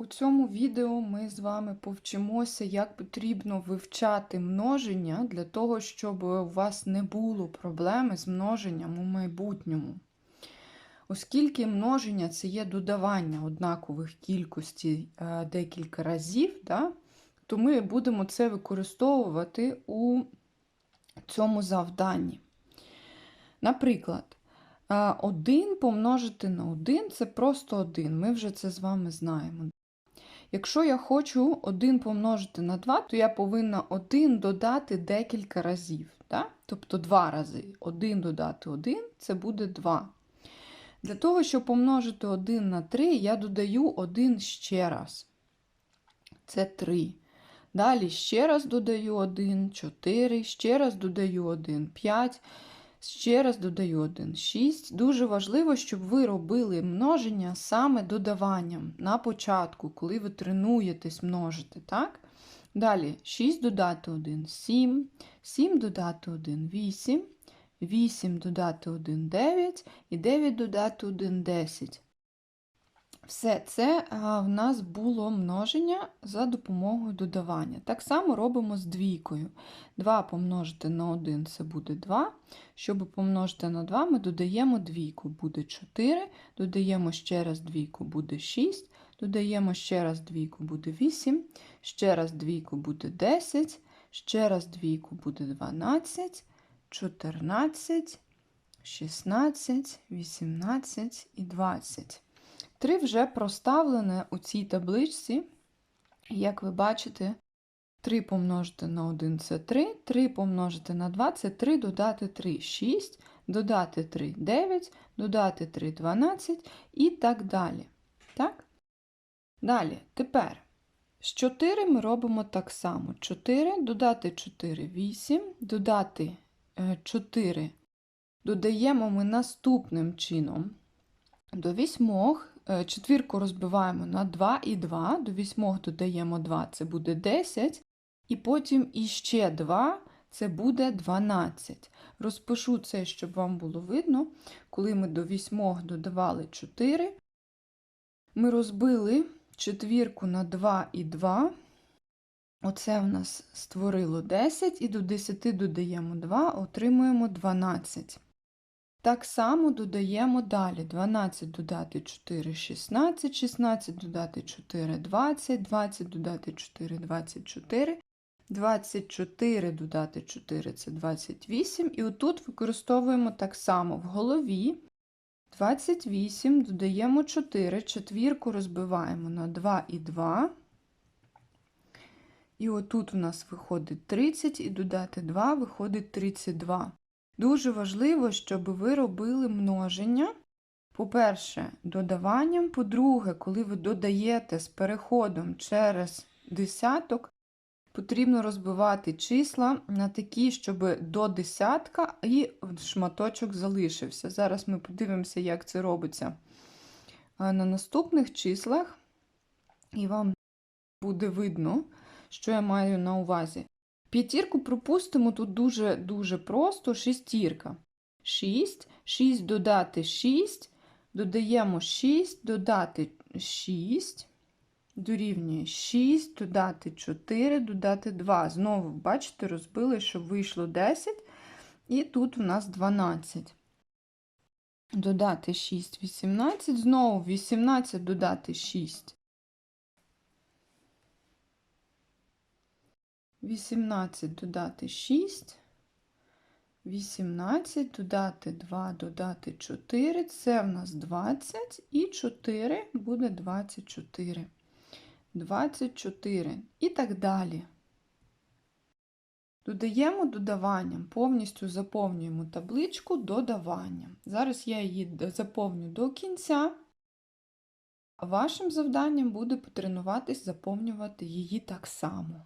У цьому відео ми з вами повчимося, як потрібно вивчати множення для того, щоб у вас не було проблеми з множенням у майбутньому. Оскільки множення це є додавання однакових кількостей е, декілька разів, да, то ми будемо це використовувати у цьому завданні. Наприклад, 1 помножити на 1 це просто 1. Ми вже це з вами знаємо. Якщо я хочу 1 помножити на 2, то я повинна 1 додати декілька разів. Так? Тобто 2 рази. 1 додати 1 це буде 2. Для того, щоб помножити 1 на 3, я додаю 1 ще раз. Це 3. Далі ще раз додаю 1, 4, ще раз додаю 1, 5. Ще раз додаю 1, 6. Дуже важливо, щоб ви робили множення саме додаванням на початку, коли ви тренуєтесь множити. так? Далі 6 додати 1, 7, 7 додати 1, 8, 8 додати 1, 9 і 9 додати 1, 10. Все це в нас було множення за допомогою додавання. Так само робимо з двійкою. 2 помножити на 1 це буде 2. Щоб помножити на 2, ми додаємо двійку, буде 4, додаємо ще раз двійку, буде 6, додаємо ще раз двійку, буде 8, ще раз двійку буде 10, ще раз двійку буде 12, 14, 16, 18 і 20. 3 вже проставлене у цій табличці. Як ви бачите, 3 помножити на 1 це 3, 3 помножити на 2 це 3, додати 3 6, додати 3 9, додати 3 12 і так далі. Так? Далі, тепер з 4 ми робимо так само. 4, додати 4 8, додати 4 додаємо ми наступним чином. До 8 Е, четвірку розбиваємо на 2 і 2, до 8 додаємо 2, це буде 10, і потім іще 2, це буде 12. Розпишу це, щоб вам було видно, коли ми до 8 додавали 4, ми розбили четвірку на 2 і 2. Оце в нас створило 10, і до 10 додаємо 2, отримуємо 12. Так само додаємо далі 12 додати 4 16, 16 додати 4 20, 20 додати 4 24, 24 додати 4 це 28. І отут використовуємо так само в голові 28 додаємо 4, четвірку розбиваємо на 2 і 2. І отут у нас виходить 30, і додати 2 виходить 32. Дуже важливо, щоб ви робили множення. По-перше, додаванням. По-друге, коли ви додаєте з переходом через десяток, потрібно розбивати числа на такі, щоб до десятка і шматочок залишився. Зараз ми подивимося, як це робиться на наступних числах, і вам буде видно, що я маю на увазі. П'ятірку пропустимо тут дуже-дуже просто шестірка. 6, 6 додати 6, додаємо 6, додати 6, дорівнює 6, додати 4, додати 2. Знову, бачите, розбили, щоб вийшло 10, і тут у нас 12. Додати 6, 18, знову 18 додати 6. 18 додати 6, 18 додати 2, додати 4, це в нас 20, і 4 буде 24. 24 і так далі. Додаємо додаванням, повністю заповнюємо табличку додаванням. Зараз я її заповню до кінця, а вашим завданням буде потренуватись заповнювати її так само.